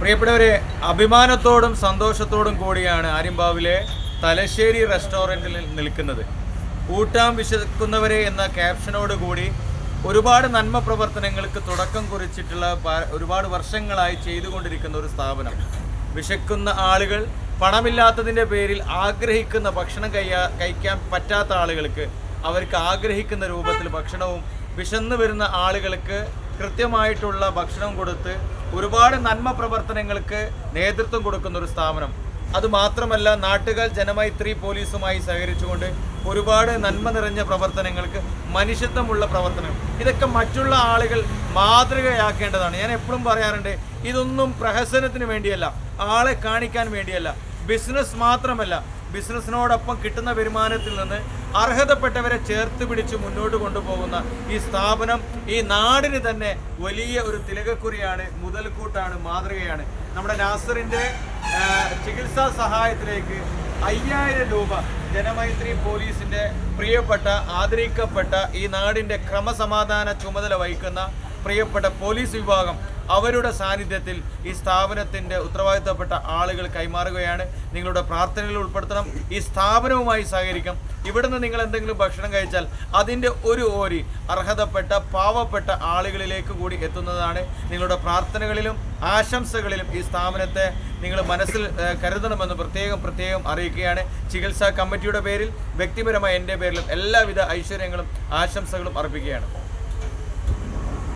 പ്രിയപ്പെട്ടവരെ അഭിമാനത്തോടും സന്തോഷത്തോടും കൂടിയാണ് ആര്യമ്പാവിലെ തലശ്ശേരി റെസ്റ്റോറന്റിൽ നിൽക്കുന്നത്. ഊട്ടാം വിശക്കുന്നവരെ എന്ന ക്യാപ്ഷനോട് കൂടി ഒരുപാട് നന്മ പ്രവർത്തനങ്ങൾക്ക് തുടക്കം കുറിച്ചിട്ടുള്ള ഒരുപാട് വർഷങ്ങളായി ചെയ്തുകൊണ്ടിരിക്കുന്ന ഒരു സ്ഥാപനം. വിശക്കുന്ന ആളുകൾ പണമില്ലാത്തതിന്റെ പേരിൽ ആഗ്രഹിക്കുന്ന ഭക്ഷണം കഴിയാ കഴിക്കാൻ പറ്റാത്ത ആളുകൾക്ക് അവർക്ക് ആഗ്രഹിക്കുന്ന രൂപത്തിൽ ഭക്ഷണവും വിശന്നു വരുന്ന ആളുകൾക്ക് കൃത്യമായിട്ടുള്ള ഭക്ഷണം കൊടുത്ത് ഒരുപാട് നന്മ പ്രവർത്തനങ്ങൾക്ക് നേതൃത്വം കൊടുക്കുന്ന ഒരു സ്ഥാപനം. അത് മാത്രമല്ല നാട്ടുകാർ ജനമൈത്രി പോലീസുമായി സഹകരിച്ചുകൊണ്ട് ഒരുപാട് നന്മ നിറഞ്ഞ പ്രവർത്തനങ്ങൾക്ക് മനുഷ്യത്വമുള്ള പ്രവർത്തനം. ഇതൊക്കെ മറ്റുള്ള ആളുകൾ മാതൃകയാക്കേണ്ടതാണ്. ഞാൻ എപ്പോഴും പറയാറുണ്ട് ഇതൊന്നും പ്രഹസനത്തിന് വേണ്ടിയല്ല ആളെ കാണിക്കാൻ വേണ്ടിയല്ല. ബിസിനസ് മാത്രമല്ല ബിസിനസ്സിനോടൊപ്പം കിട്ടുന്ന വരുമാനത്തിൽ നിന്ന് അർഹതപ്പെട്ടവരെ ചേർത്ത് പിടിച്ച് മുന്നോട്ട് കൊണ്ടുപോകുന്ന ഈ സ്ഥാപനം ഈ നാടിന് തന്നെ വലിയ ഒരു തിലകക്കുറിയാണ് മുതൽക്കൂട്ടാണ് മാതൃകയാണ്. നമ്മുടെ നാസറിന്റെ ചികിത്സാ സഹായത്തിലേക്ക് അയ്യായിരം രൂപ ജനമൈത്രി പോലീസിന്റെ പ്രിയപ്പെട്ട ആദരിക്കപ്പെട്ട ഈ നാടിന്റെ ക്രമസമാധാന ചുമതല വഹിക്കുന്ന പ്രിയപ്പെട്ട പോലീസ് വിഭാഗം അവരുടെ സാന്നിധ്യത്തിൽ ഈ സ്ഥാപനത്തിന്റെ ഉത്തരവാദിത്തപ്പെട്ട ആളുകൾ കൈമാറുകയാണ്. നിങ്ങളുടെ പ്രാർത്ഥനയിൽ ഉൾപ്പെടുത്തണം. ഈ സ്ഥാപനവുമായി സഹകരിക്കാം ഇവിടുന്ന് നിങ്ങൾ എന്തെങ്കിലും ഭക്ഷണം കഴിച്ചാൽ അതിന്റെ ഒരു ഓരി അർഹതപ്പെട്ട പാവപ്പെട്ട ആളുകളിലേക്ക് കൂടി എത്തുന്നതാണ് നിങ്ങളുടെ പ്രാർത്ഥനകളിലും ആശംസകളിലും ഈ സ്ഥാപനത്തെ നിങ്ങൾ മനസ്സിൽ കരുതണമെന്ന് പ്രത്യേകം പ്രത്യേകം അറിയിക്കുകയാണ്. ചികിത്സാ കമ്മിറ്റിയുടെ പേരിൽ വ്യക്തിപരമായ എന്റെ പേരിലും എല്ലാവിധ ഐശ്വര്യങ്ങളും ആശംസകളും അർപ്പിക്കുകയാണ്.